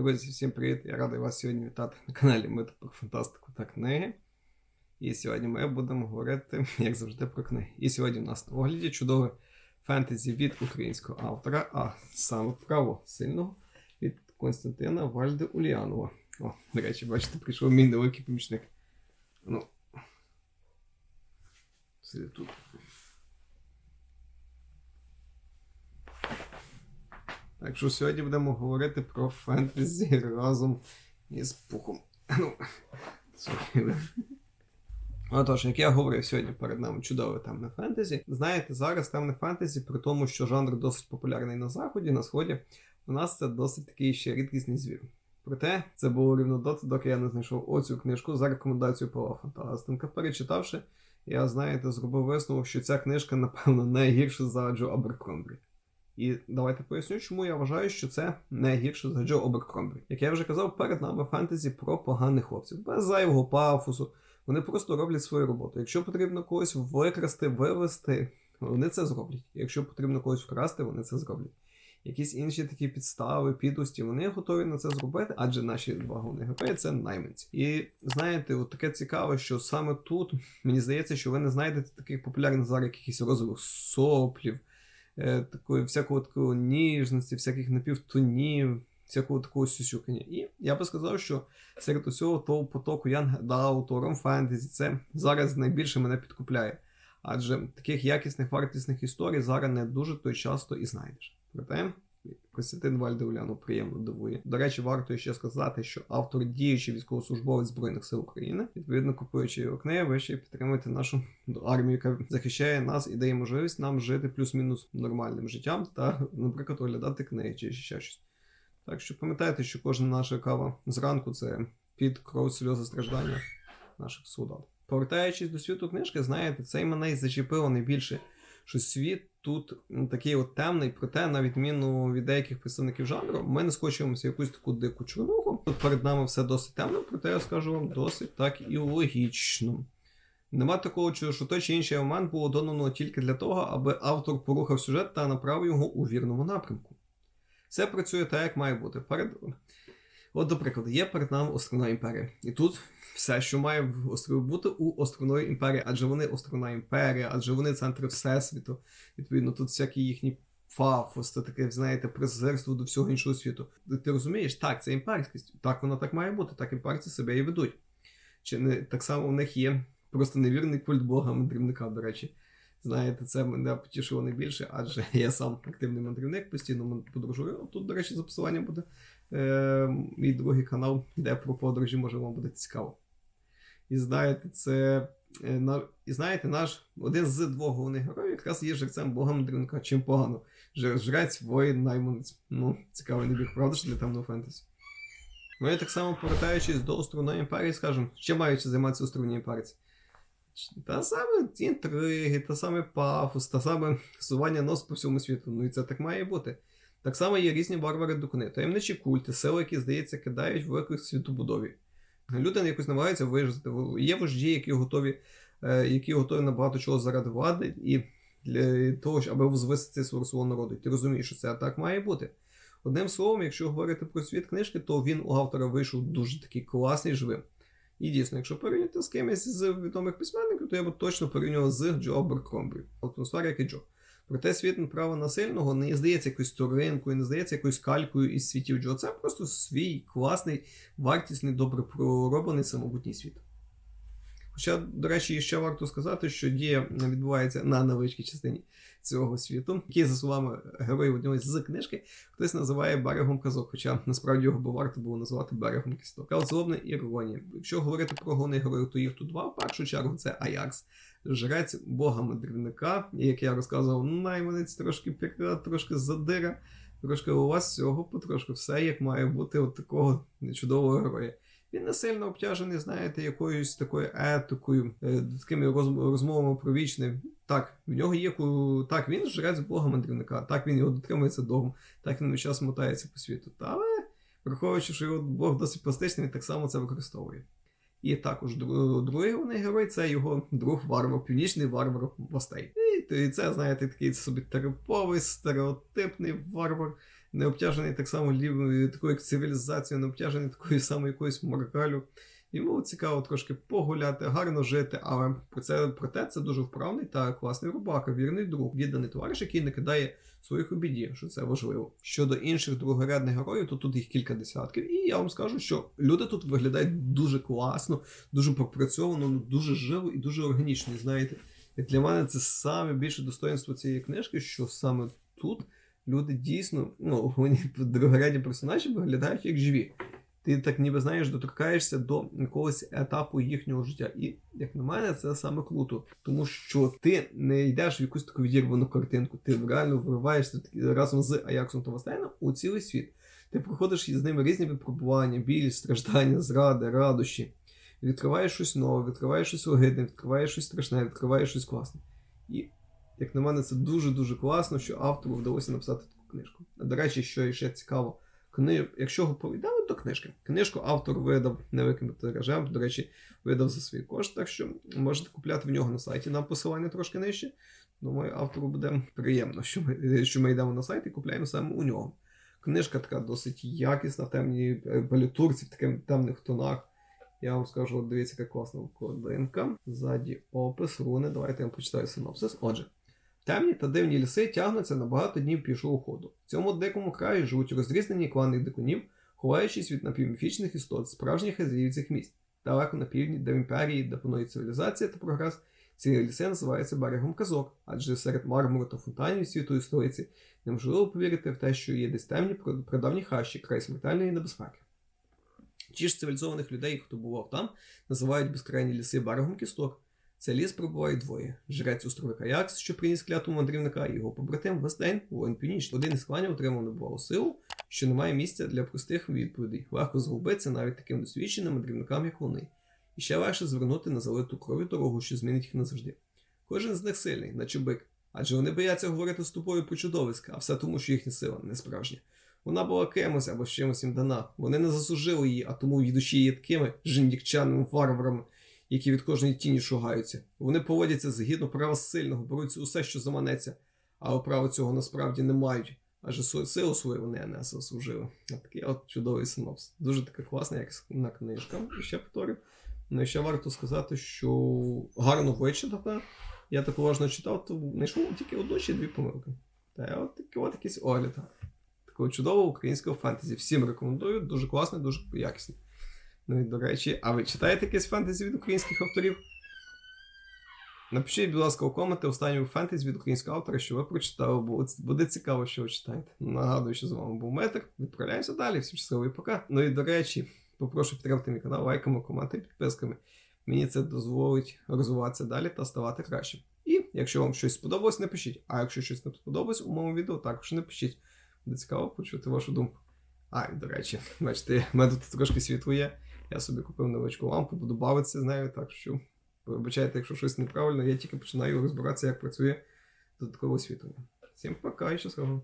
Друзі, всім привіт! Я радий вас сьогодні вітати на каналі Мити про фантастику та книги. І сьогодні ми будемо говорити, як завжди, про книги. І сьогодні у нас на огляді чудове фентезі від українського автора, а саме право сильного від Константина Вальде Уліанова. О, до речі, бачите, прийшов мій невеликий помічник. Ну. Сиди тут. Так що сьогодні будемо говорити про фентезі разом із пухом. Ну. Отож, як я говорив сьогодні перед нами чудове темне фентезі. Знаєте, зараз темне фентезі, при тому, що жанр досить популярний на заході, на сході, у нас це досить такий ще рідкісний звір. Проте це було рівно доти, доки я не знайшов оцю книжку за рекомендацією Павла Фантастенка. Перечитавши, я, знаєте, зробив висновок, що ця книжка, напевно, найгірша за Джо Аберкромбрі. І давайте поясню, чому я вважаю, що це не гірше за Джо Оберкромбрі. Як я вже казав, перед нами фентезі про поганих хлопців, без зайвого пафосу. Вони просто роблять свою роботу. Якщо потрібно когось викрасти, вивести, вони це зроблять. Якщо потрібно когось вкрасти, вони це зроблять. Якісь інші такі підстави, підлості, вони готові на це зробити, адже наші два головні герої це найманці. І знаєте, от таке цікаве, що саме тут мені здається, що ви не знайдете таких популярних зараз якихось розових соплів, такої всякого такого ніжності, всяких напівтонів, всякого такого сюсюкання. І я би сказав, що серед усього того потоку Янг Даутором фентезі це зараз найбільше мене підкупляє. Адже таких якісних вартісних історій зараз не дуже то часто і знайдеш. Проте Костянтин Вальдеуляну приємно дивує. До речі, варто ще сказати, що автор діючий військовослужбовець Збройних сил України, відповідно купуючи його книги, ви ще підтримуєте нашу армію, яка захищає нас і дає можливість нам жити плюс-мінус нормальним життям та, наприклад, оглядати книги чи ще щось. Так що пам'ятайте, що кожна наша кава зранку це під кров сльози страждання наших солдат. Повертаючись до світу книжки, знаєте, це мене зачепило найбільше, що світ тут ну, такий от темний, проте, на відміну від деяких представників жанру, ми не скочуємося якусь таку дику чорнуху. Тут перед нами все досить темно, проте я скажу вам досить так і логічно. Нема такого, що той чи інший момент було додано тільки для того, аби автор порухав сюжет та направив його у вірному напрямку. Все працює так, як має бути. Перед... От, до прикладу, є перед нами Острівна імперія. І тут все, що має в острові бути у Островної імперії, адже вони Островна імперія, адже вони центри Всесвіту. Відповідно, тут всякі їхні фафос, це таке, знаєте, презирство до всього іншого світу. Ти розумієш, так, це імперськість. Так воно так має бути, так імперці себе і ведуть. Чи не так само у них є просто невірний культ Бога мандрівника, до речі. Знаєте, це мене потішило найбільше, адже я сам активний мандрівник, постійно подорожую. Тут, до речі, за буде е, мій другий канал, де про подорожі може вам буде цікаво. І знаєте, це е, на, і знаєте, наш один з двох головних героїв якраз є жерцем Бога мандрівника. Чим погано. Жрець, воїн, найманець. Ну, цікавий набіг, правда ж для темного фентезі. Ну і так само повертаючись до островної імперії, скажемо, чим мають займатися островні імперці? Та саме інтриги, та саме пафос, та саме сування нос по всьому світу. Ну і це так має бути. Так само є різні варвари дукуни, таємничі культи, сили, які, здається, кидають виклик світобудові. Люди якось намагаються вижити. Є вожді, які готові які готові на багато чого заради влади, і для того, аби возвисити свого народу. Ти розумієш, що це так має бути. Одним словом, якщо говорити про світ книжки, то він у автора вийшов дуже такий класний, живим. І дійсно, якщо порівняти з кимось з відомих письменників, то я б точно порівнював з Джо Беркомбрі. Атмосфера, як і Джо. Проте світ права насильного не здається якоюсь торинкою, не здається якоюсь калькою із світів Джо. Це просто свій класний, вартісний, добре пророблений самобутній світ. Хоча, до речі, ще варто сказати, що дія відбувається на невеличкій частині цього світу, який, за словами героїв одного з книжки, хтось називає берегом казок, хоча насправді його би варто було назвати берегом кісток. Але злобна іронія. Якщо говорити про головних героїв, то їх тут два. В першу чергу це Аякс, жрець бога мандрівника, як я розказував, найманець трошки пірат, трошки задира. Трошки у вас всього потрошку все як має бути от такого чудового героя. Він не сильно обтяжений, знаєте, якоюсь такою етикою, е, такими розмовами про вічне. Так, в нього є так, він жрець Бога мандрівника, так він його дотримується дому, так він весь час мотається по світу. Та, але, враховуючи, що його Бог досить пластичний, він так само це використовує. І також другий головний герой це його друг варвар, північний варвар Бастей. І це, знаєте, такий собі терповий, стереотипний варвар не обтяжений так само лівою такою як цивілізацією, не обтяжений такою самою якоюсь моралю. Йому цікаво трошки погуляти, гарно жити, але про це проте це дуже вправний та класний рубака, вірний друг, відданий товариш, який не кидає своїх у біді, що це важливо. Щодо інших другорядних героїв, то тут їх кілька десятків, і я вам скажу, що люди тут виглядають дуже класно, дуже пропрацьовано, ну, дуже живо і дуже органічно. Знаєте, і для мене це саме більше достоинство цієї книжки, що саме тут люди дійсно, ну, вони другорядні персонажі виглядають як живі. Ти так ніби знаєш, доторкаєшся до якогось етапу їхнього життя. І, як на мене, це саме круто. Тому що ти не йдеш в якусь таку відірвану картинку, ти реально вириваєшся разом з Аяксом Товастейном у цілий світ. Ти проходиш із ними різні випробування, біль, страждання, зради, радощі. Відкриваєш щось нове, відкриваєш щось огидне, відкриваєш щось страшне, відкриваєш щось класне. І, як на мене, це дуже-дуже класно, що автору вдалося написати таку книжку. До речі, що ще цікаво, кни... якщо говоримо до книжки, книжку автор видав невеликим тиражем, до речі, видав за свій кошт, так що можете купляти в нього на сайті. Нам посилання трошки нижче. Думаю, автору буде приємно, що ми, що ми йдемо на сайт і купляємо саме у нього. Книжка така досить якісна, в темній палітурці, в таких темних тонах. Я вам скажу, дивіться, яка класна вкладинка. Ззаді опис, руни. Давайте я вам почитаю синопсис. Отже, темні та дивні ліси тягнуться на багато днів пішого ходу. В цьому дикому краї живуть розрізнені клани дикунів, ховаючись від напівміфічних істот, справжніх хазяїв цих місць. Далеко на півдні, де в імперії, де панує цивілізація та прогрес, ці ліси називаються берегом казок, адже серед мармуру та фонтанів світої столиці неможливо повірити в те, що є десь темні прадавні хащі, край смертельної небезпеки. Ті ж цивілізованих людей, хто бував там, називають безкрайні ліси берегом кісток. Це ліс прибуває двоє: жрець островика Якс, що приніс клятву мандрівника, і його побратим Вестейн, воїн Північний. Один із кланів отримав небувалу силу, що немає місця для простих відповідей. Легко згубитися навіть таким досвідченим мандрівникам, як вони. І ще легше звернути на залиту крові дорогу, що змінить їх назавжди. Кожен з них сильний, наче бик, адже вони бояться говорити з тобою по чудовиська, а все тому, що їхня сила не справжня. Вона була кимось або чимось їм дана. Вони не заслужили її, а тому її душі є такими жіндікчаними варварами, які від кожної тіні шугаються. Вони поводяться згідно права сильного, беруть усе, що заманеться, але права цього насправді не мають. Адже силу свою вони не заслужили. Такий от чудовий синопс. Дуже така класна, як книжка. І ще повторю. Ну і ще варто сказати, що гарно вичитати. Я так уважно читав, то знайшов тільки одну чи дві помилки. Та от такий от якийсь огляд такого чудового українського фентезі. Всім рекомендую, дуже класне, дуже якісне. Ну і до речі, а ви читаєте якесь фентезі від українських авторів? Напишіть, будь ласка, у коменти останню фентезі від українського автора, що ви прочитали, бо буде цікаво, що ви читаєте. Нагадую, що з вами був Метр. Відправляємося далі. Всім щасливий пока. Ну і до речі, попрошу підтримати мій канал лайками, коментами, підписками. Мені це дозволить розвиватися далі та ставати кращим. І якщо вам щось сподобалось, напишіть. А якщо щось не сподобалось у моєму відео, також напишіть. Буде цікаво почути вашу думку. А, і до речі, бачите, в мене тут трошки світло є. Я собі купив невеличку лампу, буду бавитися з нею, так що вибачайте, якщо щось неправильно, я тільки починаю розбиратися, як працює додаткове освітлення. Всім пока і щасливо!